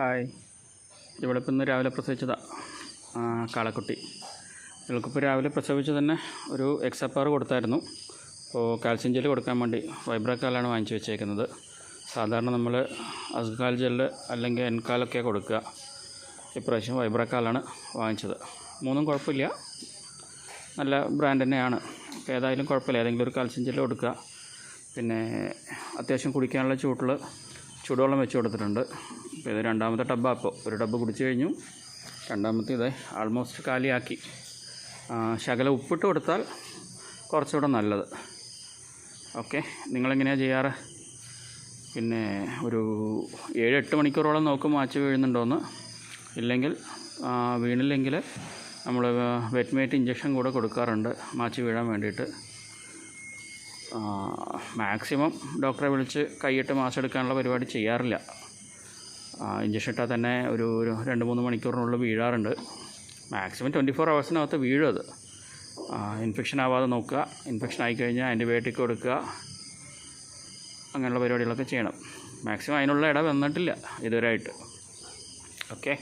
Hi. ഇവിടെ ഇപ്പം ഇന്ന് രാവിലെ പ്രസവിച്ചതാണ് കാളക്കുട്ടി. ഇവൾക്കിപ്പോൾ രാവിലെ പ്രസവിച്ച് തന്നെ ഒരു എക്സപ്പാർ കൊടുത്തായിരുന്നു. അപ്പോൾ കാൽസ്യം ജെല്ല് കൊടുക്കാൻ വേണ്ടി വൈബ്രക്കാലാണ് വാങ്ങിച്ചു വെച്ചേക്കുന്നത്. സാധാരണ നമ്മൾ അസ്കാൽ ജെല്ല് അല്ലെങ്കിൽ എൻകാലൊക്കെ കൊടുക്കുക. ഇപ്രാവശ്യം വൈബ്രക്കാലാണ് വാങ്ങിച്ചത്. മൂന്നും കുഴപ്പമില്ല. നല്ല ബ്രാൻഡ് തന്നെയാണ്. ഏതായാലും കുഴപ്പമില്ല. ഏതെങ്കിലും ഒരു കാൽസ്യം ജെല്ല് കൊടുക്കുക. പിന്നെ അത്യാവശ്യം കുടിക്കാനുള്ള ചൂട്ടിൽ ചൂടുവെള്ളം വെച്ച് കൊടുത്തിട്ടുണ്ട്. അപ്പോൾ ഇത് രണ്ടാമത്തെ ടബ്ബാണ് അപ്പോൾ ഒരു ടബ്ബ് കുടിച്ചു കഴിഞ്ഞു. രണ്ടാമത്തെ ഇത് ആൾമോസ്റ്റ് കാലിയാക്കി. ശകല ഉപ്പിട്ട് കൊടുത്താൽ കുറച്ചുകൂടെ നല്ലത്. ഓക്കെ നിങ്ങളെങ്ങനെയാണ് ചെയ്യാറ്? പിന്നെ ഒരു ഏഴ് എട്ട് മണിക്കൂറോളം നോക്കും മാച്ച് വീഴുന്നുണ്ടോയെന്ന് ഇല്ലെങ്കിൽ വീണില്ലെങ്കിൽ നമ്മൾ വെറ്റ്മേറ്റ് ഇഞ്ചക്ഷൻ കൂടെ കൊടുക്കാറുണ്ട് മാച്ച് വീഴാൻ വേണ്ടിയിട്ട്. മാക്സിമം ഡോക്ടറെ വിളിച്ച് കൈയിട്ട് മാസം എടുക്കാനുള്ള പരിപാടി ചെയ്യാറില്ല. ഇഞ്ചക്ഷൻ ഇട്ടാൽ തന്നെ ഒരു ഒരു രണ്ട് മൂന്ന് മണിക്കൂറിനുള്ളിൽ വീഴാറുണ്ട്. മാക്സിമം ട്വന്റി ഫോർ അവേഴ്സിനകത്ത് വീഴും അത്. ഇൻഫെക്ഷൻ ആവാതെ നോക്കുക. ഇൻഫെക്ഷൻ ആയിക്കഴിഞ്ഞാൽ ആന്റിബയോട്ടിക് കൊടുക്കുക. അങ്ങനെയുള്ള പരിപാടികളൊക്കെ ചെയ്യണം. മാക്സിമം അതിനുള്ള ഇട വന്നിട്ടില്ല ഇതുവരെയായിട്ട്. ഓക്കെ